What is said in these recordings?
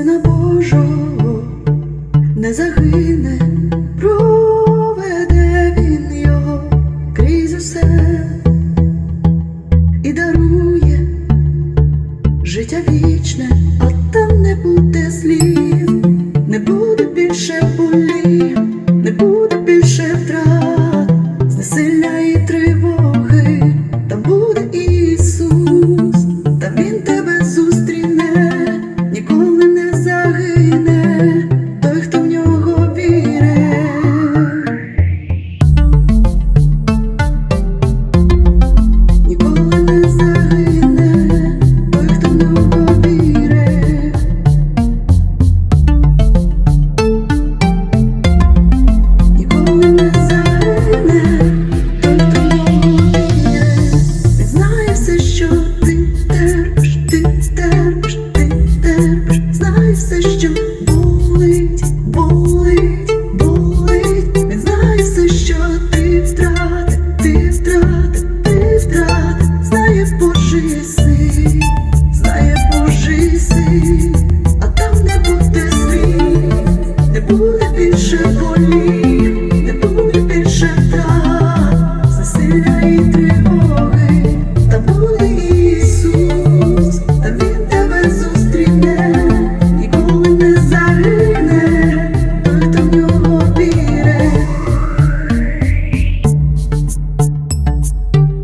Сина Божого не загине, проведе він його крізь усе і дарує життя вічне, а там не буде слів, не буде більше болів.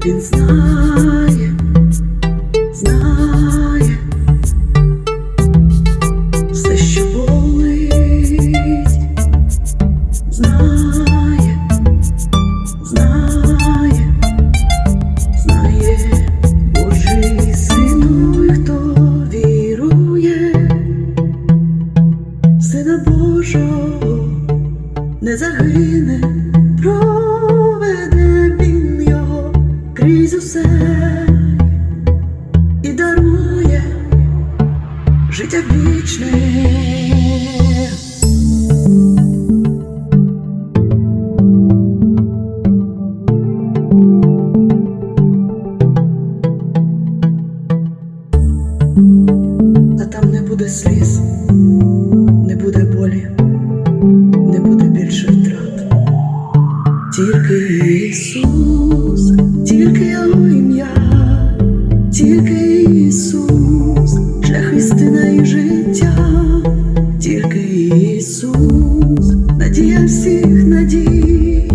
Він знає, знає все, що болить, знає, знає, знає Божий сину, хто вірує, сина Божого не загине, усе і дарує життя вічне. А там не буде сліз, не буде болі, не буде більше втрат. Тільки Ісус, істина і життя, тільки Ісус, надія всіх надій,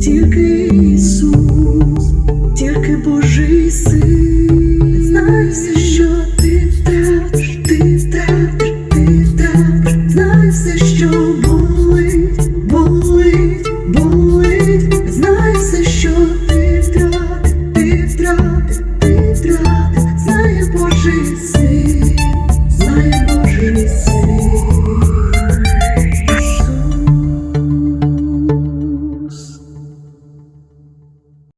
тільки Ісус, тільки Божий син, знай все.